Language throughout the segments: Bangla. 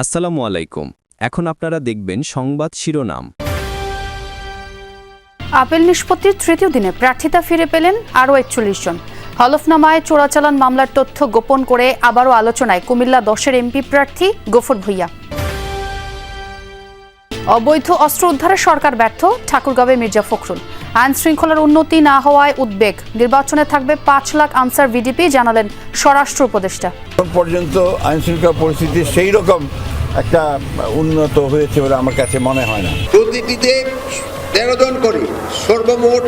আসসালামু আলাইকুম। এখন আপনারা দেখবেন সংবাদ শিরোনাম। আপিল নিষ্পত্তির তৃতীয় দিনে প্রার্থিতা ফিরে পেলেন আরও একচল্লিশ জন। হলফনামায় চোরাচালান মামলার তথ্য গোপন করে আবারও আলোচনায় কুমিল্লা দশের এমপি প্রার্থী গফর ভুইয়া। অবৈধ অস্ত্র উদ্ধারে সরকার ব্যর্থ ঠাকুরগাঁবে মির্জা ফখরুল। আইন শৃঙ্খলার উন্নতি না হওয়ায় উদ্বেগ। নির্বাচনে থাকবে পাঁচ লাখ আনসার ভিডিপি জানালেন স্বরাষ্ট্র উপদেষ্টা। পর্যন্ত আইন শৃঙ্খলা পরিস্থিতি সেই রকম একটা উন্নত হয়েছে বলে আমার কাছে মনে হয় না। প্রতিটিতে তেরো জন করে সর্বমোট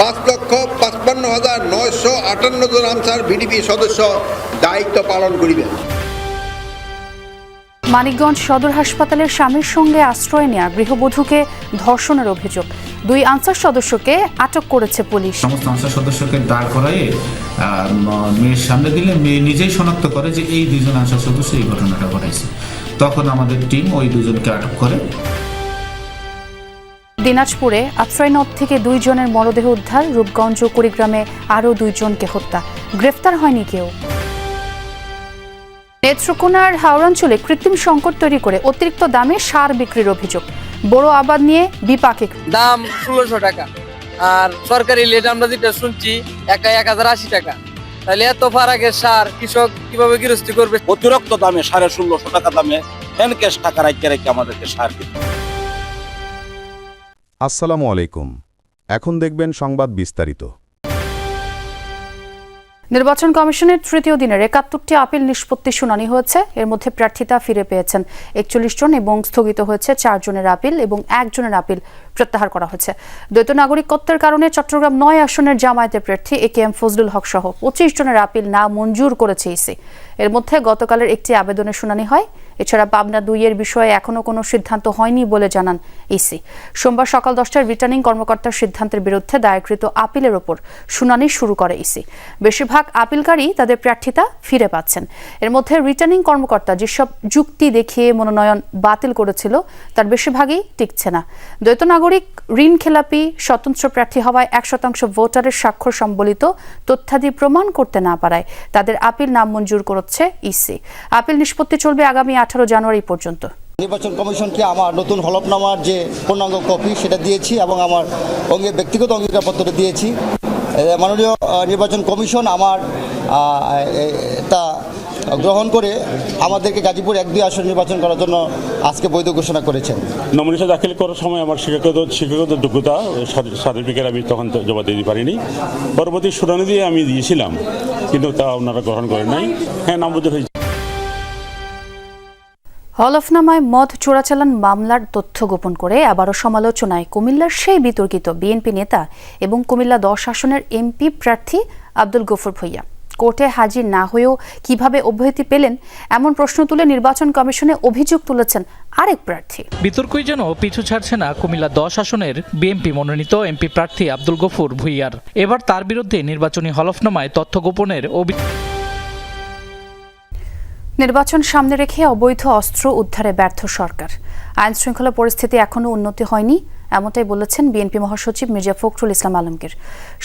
পাঁচ লক্ষ পাঁচপান্ন হাজার নয়শো আটান্ন জন আনসার ভিডিপি সদস্য দায়িত্ব পালন করিবেন মানিকগঞ্জ সদর হাসপাতালের স্বামীর সঙ্গে আশ্রয় নেওয়া গৃহবধূকে ধর্ষণের অভিযোগ। দুই আনসার সদস্যকে আটক করেছে পুলিশ। সমস্ত আনসার সদস্যকে দাঁড় করাইয়ে মেয়ের সামনে দিলে মেয়ে নিজেই শনাক্ত করে যে এই দুইজন আনসার সদস্য এই ঘটনাটা ঘটাইছে। তখন আমাদের টিম ওই দুজনকে আটক করে। দিনাজপুরে আশ্রয় নদ থেকে দুইজনের মরদেহ উদ্ধার। রূপগঞ্জ ও কুড়িগ্রামে আরও দুইজনকে হত্যা। গ্রেফতার হয়নি কেউ। নেত্রকোনার হাওড়াঞ্চলে কৃত্রিম সংকট তৈরি করে অতিরিক্ত দামে সার বিক্রির অভিযোগ। বড় আবাদ নিয়ে বিপাকে দাম ষোলোশো টাকা। আর সরকারি লেট আমরা যেটা শুনছি একা এক হাজার আশি টাকা। তাহলে এত ফারাকের সার কৃষক কীভাবে গৃহস্থী করবে? অতিরিক্ত দামে সাড়ে ষোলোশো টাকা দামে হ্যান্ড ক্যাশ টাকা রাখতে রাখতে আমাদেরকে সার আসসালামু আলাইকুম। এখন দেখবেন সংবাদ বিস্তারিত। নির্বাচন কমিশনের তৃতীয় দিনের একাত্তরটি আপিল নিষ্পত্তি শুনানি হয়েছে। এর মধ্যে প্রার্থিতা ফিরে পেয়েছেন একচল্লিশ জন এবং স্থগিত হয়েছে চারজনের আপিল এবং একজনের আপিল প্রত্যাহার করা হয়েছে। দ্বৈত নাগরিকত্বের কারণে চট্টগ্রাম নয় আসনের জামায়াতের প্রার্থী এ কে এম ফজলুল হক সহ পঁচিশ জনের আপিল না মঞ্জুর করেছে ইসি। এর মধ্যে গতকালের একটি আবেদনের শুনানি হয়। এছাড়া পাবনা দুইয়ের বিষয়ে এখনও কোনো সিদ্ধান্ত হয়নি বলে জানান ইসি। সোমবার সকাল দশটার রিটার্নিং কর্মকর্তার সিদ্ধান্তের বিরুদ্ধে দায়েরকৃত আপিলের ওপর শুনানি শুরু করে ইসি। বেশিরভাগ আপিলকারী তাদের প্রার্থিতা ফিরে পাচ্ছেন। এর মধ্যে রিটার্নিং কর্মকর্তা যেসব যুক্তি দেখিয়ে মনোনয়ন বাতিল করেছিল, তার বেশিরভাগই টিকছে না। দ্বৈত নাগরিক ঋণ খেলাপি, স্বতন্ত্র প্রার্থী হওয়ায় এক শতাংশ ভোটারের স্বাক্ষর সম্বলিত তথ্যাদি প্রমাণ করতে না পারায় তাদের আপিল নামঞ্জুর করছে ইসি। আপিল নিষ্পত্তি চলবে আগামী আঠারো জানুয়ারি পর্যন্ত। নির্বাচন কমিশনকে আমার নতুন হলফনামার যে পূর্ণাঙ্গ কপি সেটা দিয়েছি এবং আমার অঙ্গে ব্যক্তিগত অঙ্গীকারপত্রটা দিয়েছি। মাননীয় নির্বাচন কমিশন আমার তা গ্রহণ করে আমাদেরকে গাজীপুর এক দুই আসন নির্বাচন করার জন্য আজকে বৈধ ঘোষণা করেছেন। নমিনেশন দাখিল করার সময় আমার শিক্ষাগত শিক্ষাগত যোগ্যতা সার্টিফিকেট আমি তখন তো জমা দিতে পারিনি। পরবর্তী শুনানি দিয়ে আমি দিয়েছিলাম কিন্তু তা ওনারা গ্রহণ করেন নাই। হ্যাঁ নামঞ্জুর হয়েছে। হলফনামায় মদ চোরাচালান মামলার তথ্য গোপন করে আবারও সমালোচনায় কুমিল্লার সেই বিতর্কিত বিএনপি নেতা এবং কুমিল্লা দশ আসনের এমপি প্রার্থী আব্দুল গফুর ভুইয়া। কোর্টে হাজির না হয়েও কীভাবে অব্যাহতি পেলেন এমন প্রশ্ন তুলে নির্বাচন কমিশনে অভিযোগ তুলেছেন আরেক প্রার্থী। বিতর্কই যেন পিছু ছাড়ছে না কুমিল্লা দশ আসনের বিএনপি মনোনীত এমপি প্রার্থী আব্দুল গফুর ভুইয়ার। এবার তার বিরুদ্ধে নির্বাচনী হলফনামায় তথ্য গোপনের অভিযোগ নির্বাচন সামনে রেখে অবৈধ অস্ত্র উদ্ধারে ব্যর্থ সরকার। আইন শৃঙ্খলা পরিস্থিতি এখনও উন্নতি হয়নি, এমনটাই বলেছেন বিএনপি মহাসচিব মির্জা ফখরুল ইসলাম আলমগীর।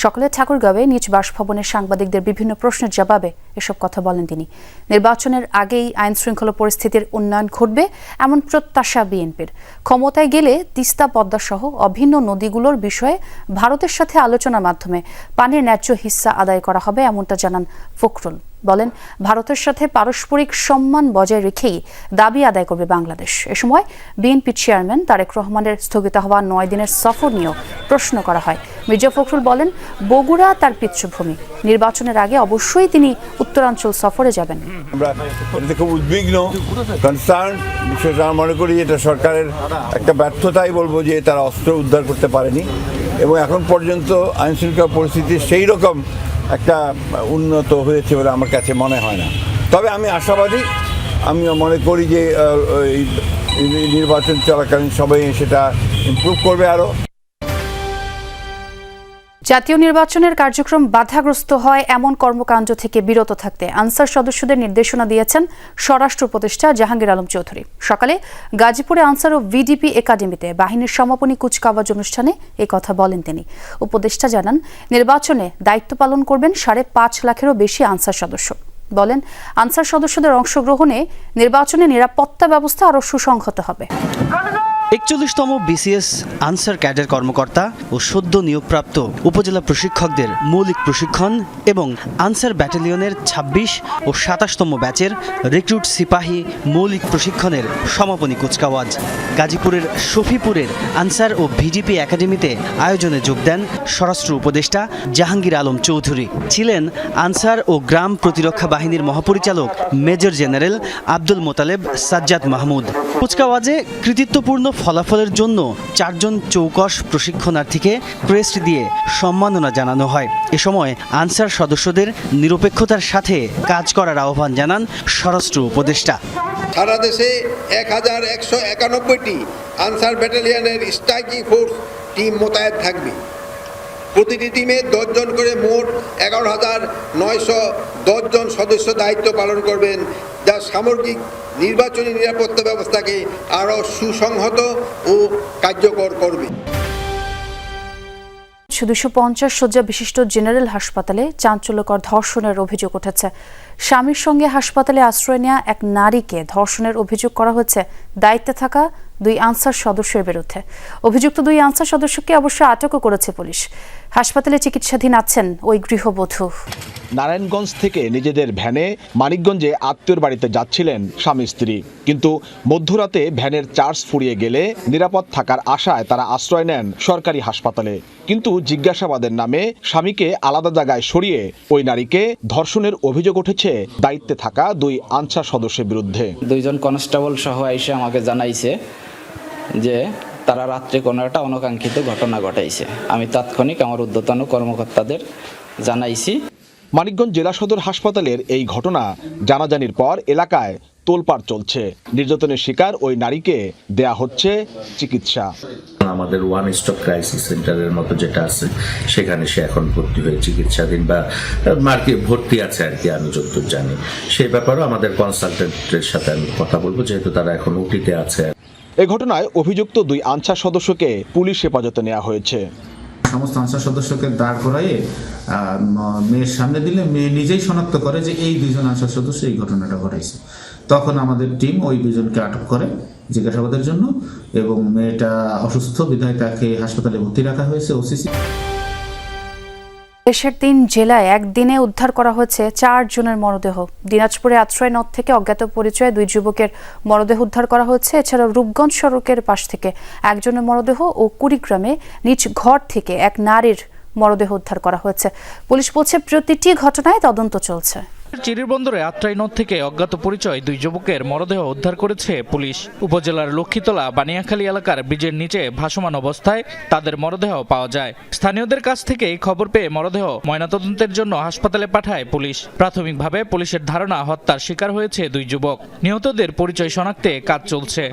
সকালে ঠাকুরগাঁওয়ে নিজ বাসভবনের সাংবাদিকদের বিভিন্ন প্রশ্নের জবাবে এসব কথা বলেন তিনি। নির্বাচনের আগেই আইন শৃঙ্খলা পরিস্থিতির উন্নয়ন ঘটবে এমন প্রত্যাশা বিএনপির। ক্ষমতায় গেলে তিস্তা পদ্মা সহ অভিন্ন নদীগুলোর বিষয়ে ভারতের সাথে আলোচনার মাধ্যমে পানির ন্যায্য হিস্সা আদায় করা হবে এমনটা জানান ফখরুল। বলেন, ভারতের সাথে পারস্পরিক সম্মান বজায় রেখেই দাবি আদায় করবে বাংলাদেশ। এ সময় বিএনপি চেয়ারম্যান তারেক রহমানের স্থগিত হওয়া নয় দিনের সফর নিয়েও প্রশ্ন করা হয়। মির্জা ফখরুল বলেন, বগুড়া তার পিতৃভূমি। নির্বাচনের আগে অবশ্যই তিনি উত্তরাঞ্চল সফরে যাবেন। আমরা মনে করি এটা সরকারের একটা ব্যর্থতাই বলব যে তারা অস্ত্র উদ্ধার করতে পারেনি। এবং এখন পর্যন্ত আইন শৃঙ্খলা পরিস্থিতি সেই রকম একটা উন্নত হয়েছে বলে আমার কাছে মনে হয় না। তবে আমি আশাবাদী আমি মনে করি যে এই নির্বাচন চলাকালীন সবাই সেটা ইম্প্রুভ করবে আরও জাতীয় নির্বাচনের কার্যক্রম বাধাগ্রস্ত হয় এমন কর্মকাণ্ড থেকে বিরত থাকতে আনসার সদস্যদের নির্দেশনা দিয়েছেন স্বরাষ্ট্র উপদেষ্টা জাহাঙ্গীর আলম চৌধুরী। সকালে গাজীপুরে আনসার ও ভিডিপি একাডেমিতে বাহিনীর সমাপনী কুচকাওয়াজ অনুষ্ঠানে এ কথা বলেন তিনি। উপদেষ্টা জানান, নির্বাচনে দায়িত্ব পালন করবেন সাড়ে পাঁচ লাখেরও বেশি আনসার সদস্য। বলেন, আনসার সদস্যদের অংশগ্রহণে নির্বাচনে নিরাপত্তা ব্যবস্থা আরও সুসংহত হবে। একচল্লিশতম বিসিএস আনসার ক্যাডার কর্মকর্তা ও সদ্য নিয়োগপ্রাপ্ত উপজেলা প্রশিক্ষকদের মৌলিক প্রশিক্ষণ এবং আনসার ব্যাটালিয়নের ২৬ ও সাতাশতম ব্যাচের রিক্রুট সিপাহী মৌলিক প্রশিক্ষণের সমাপনী কুচকাওয়াজ। গাজীপুরের শফিপুরের আনসার ও ভিজিপি একাডেমিতে আয়োজনে যোগ দেন স্বরাষ্ট্র উপদেষ্টা জাহাঙ্গীর আলম চৌধুরী। ছিলেন আনসার ও গ্রাম প্রতিরক্ষা বাহিনীর মহাপরিচালক মেজর জেনারেল আব্দুল মোতালেব সাজ্জাদ মাহমুদ। কুচকাওয়াজে কৃতিত্বপূর্ণ ফলাফলের জন্য চারজন চৌকস প্রশিক্ষণার্থীকে ক্রেস্ট দিয়ে সম্মাননা জানানো হয়। এ সময় আনসার সদস্যদের নিরপেক্ষতার সাথে কাজ করার আহ্বান জানান স্বরাষ্ট্র উপদেষ্টা। সারা দেশে এক হাজার একশো একানব্বইটি আনসার ব্যাটালিয়নের স্ট্রাইকিং ফোর্স টিম মোতায়েন থাকবে। প্রতিটি টিমে দশজন করে মোট এগারো হাজার নয়শো দশজন সদস্য দায়িত্ব পালন করবেন, যা সামগ্রিক নির্বাচনী নিরাপত্তা ব্যবস্থাকে আরও সুসংহত ও কার্যকর করবে। দুশো পঞ্চাশ শয্যা বিশিষ্ট জেনারেল হাসপাতালে চাঞ্চল্যকর ধর্ষণের অভিযোগ উঠেছে। স্বামীর সঙ্গে হাসপাতালে আশ্রয় নেওয়া এক নারীকে ধর্ষণের অভিযোগ করা হচ্ছে দায়িত্বে থাকা দুই আনসার সদস্যের বিরুদ্ধে। অভিযুক্ত দুই আনসার সদস্যকে অবশ্য আটকও করেছে পুলিশ। হাসপাতালে চিকিৎসাধীন আছেন ওই গৃহবধূ। নারায়ণগঞ্জ থেকে নিজেদের ভ্যানে মানিকগঞ্জে আত্মীয়র বাড়িতে যাচ্ছিলেন স্বামী স্ত্রী। কিন্তু মধ্যরাতে ভ্যানের চার্জ ফুরিয়ে গেলে নিরাপদ থাকার আশায় তারা আশ্রয় নেন সরকারি হাসপাতালে। কিন্তু জিজ্ঞাসাবাদের নামে স্বামীকে আলাদা জায়গায় সরিয়ে ওই নারীকে ধর্ষণের অভিযোগ উঠেছে দায়িত্বে থাকা দুই আনসার সদস্যের বিরুদ্ধে। দুইজন কনস্টেবল সহ এসে আমাকে জানাইছে যে তারা রাত্রে কোনো একটা অনাকাঙ্ক্ষিত ঘটনা ঘটাইছে। আমি তাৎক্ষণিক আমার ঊর্ধ্বতন কর্মকর্তাদের জানাইছি। মানিকগঞ্জ জেলা সদর হাসপাতালের এই ঘটনা জানাজানির পর এলাকায় তোলপাড় চলছে। নির্যাতনের শিকার ওই নারীকে দেয়া হচ্ছে চিকিৎসা। আমাদের ওয়ান স্টপ ক্রাইসিস সেন্টারের মতো যেটা আছে সেখানে সে এখন ভর্তি হয়ে চিকিৎসাধীন বা মার্কে ভর্তি আছে আর কি আমি যতদূর জানি। সেই ব্যাপারেও আমাদের কনসালটেন্টের সাথে আমি কথা বলব যেহেতু তারা এখন উটিতে আছে। এ ঘটনায় অভিযুক্ত দুই আনসার সদস্যকে পুলিশ হেফাজতে নেওয়া হয়েছে। সমস্ত আনসার সদস্যকে দাঁড় করাইয়ে মেয়ের সামনে দিলে মেয়ে নিজেই শনাক্ত করে যে এই দুইজন আনসার সদস্য এই ঘটনাটা ঘটাইছে। তখন আমাদের টিম ওই দুজনকে আটক করে জিজ্ঞাসাবাদের জন্য এবং মেয়েটা অসুস্থ, বিধায় তাকে হাসপাতালে ভর্তি রাখা হয়েছে ওসিসি দেশের তিন জেলায় একদিনে উদ্ধার করা হয়েছে চার জনের মরদেহ। দিনাজপুরে আশ্রয় নদ থেকে অজ্ঞাত পরিচয়ে দুই যুবকের মরদেহ উদ্ধার করা হয়েছে। এছাড়া রূপগঞ্জ সড়কের পাশ থেকে একজনের মরদেহ ও কুড়িগ্রামে নিজ ঘর থেকে এক নারীর মরদেহ উদ্ধার করা হয়েছে। পুলিশ বলছে, প্রতিটি ঘটনায় তদন্ত চলছে। চিরিরবন্দরে আত্রাই নদ থেকে অজ্ঞাত পরিচয় দুই যুবকের মরদেহ উদ্ধার করেছে পুলিশ। উপজেলার লক্ষ্মীতলা বানিয়াখালী এলাকার ব্রিজের নিচে ভাসমান অবস্থায় তাদের মরদেহ পাওয়া যায়। স্থানীয়দের কাছ থেকে খবর পেয়ে মরদেহ ময়নাতদন্তের জন্য হাসপাতালে পাঠায় পুলিশ। প্রাথমিকভাবে পুলিশের ধারণা হত্যার শিকার হয়েছে দুই যুবক। নিহতদের পরিচয় শনাক্তে কাজ চলছে।